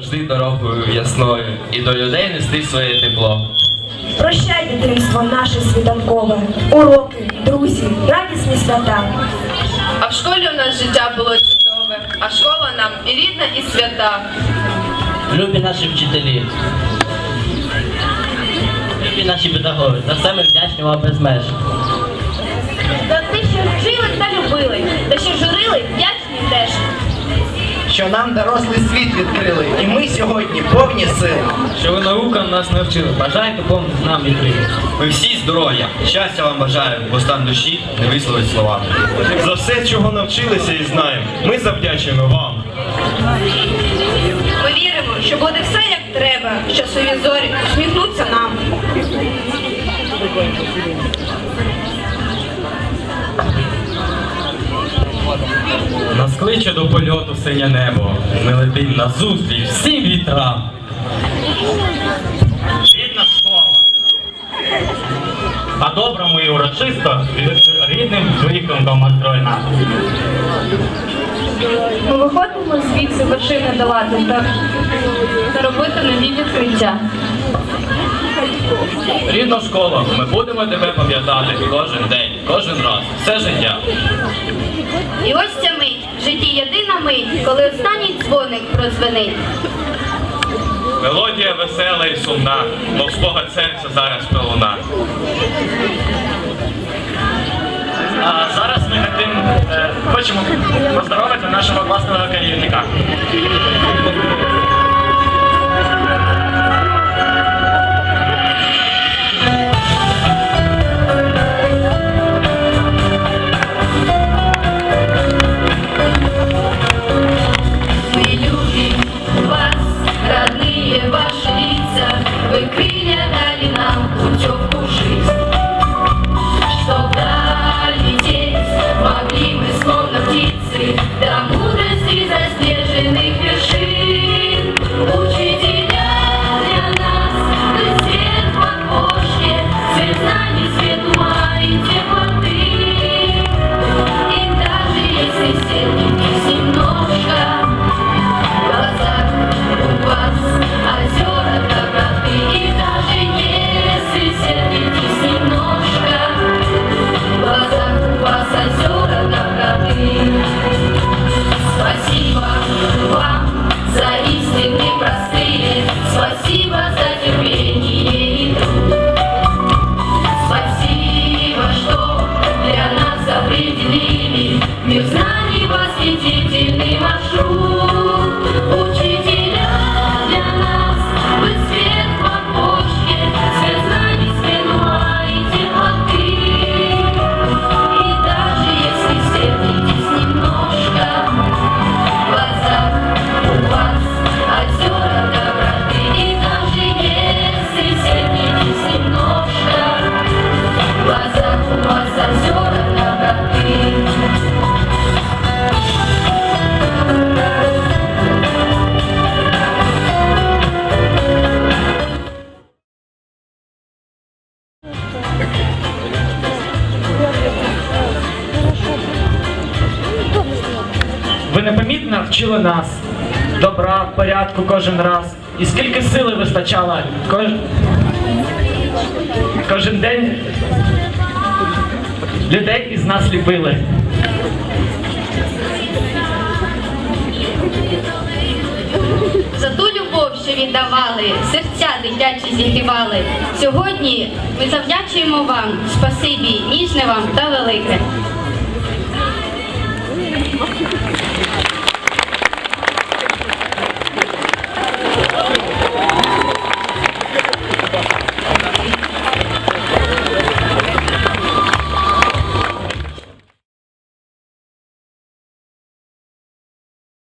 Завжди дорогою ясною і до людей нести своє тепло. Прощай, дитинство наше світанкове, уроки, друзі, радісні свята. А в школі у нас життя було чудове, а школа нам і рідна, і свята. Любі наші вчителі. Любі наші педагоги. За все ми вдячні вам без меж. За те, що вчили та любили, та що журили, теж. Що нам дорослий світ відкрили, і ми сьогодні повні сил. Що ви наукам нас навчили, бажайте повних нам відкрити. Ми всі здоров'я, щастя вам бажаю, бо стан душі не висловить словами. За все, чого навчилися і знаємо, ми завдячуємо вам. Ми віримо, що буде все як треба, що сові зорі усміхнуться кличе до польоту синє небо. Ми летим на зустріч всім вітрам. Рідна школа. А доброму і урочисто рідним викликом Мактройна. Ми виходимо звідси вершини долати та, та робити нові відкриття. Рідна школа, ми будемо тебе пам'ятати кожен день, кожен раз, все життя. І ось ця мить, житті єдина мить, коли останній дзвоник прозвенить. Мелодія весела і сумна, мов спогад серця зараз пролуна. А зараз ми хотим, е, хочемо поздоровити нашого класного керівника. Непомітно вчили нас добра, порядку кожен раз. І скільки сили вистачало кож... кожен день людей із нас ліпили. За ту любов, що віддавали, серця дитячі зігрівали. Сьогодні ми завдячуємо вам, спасибі, ніжне вам та велике.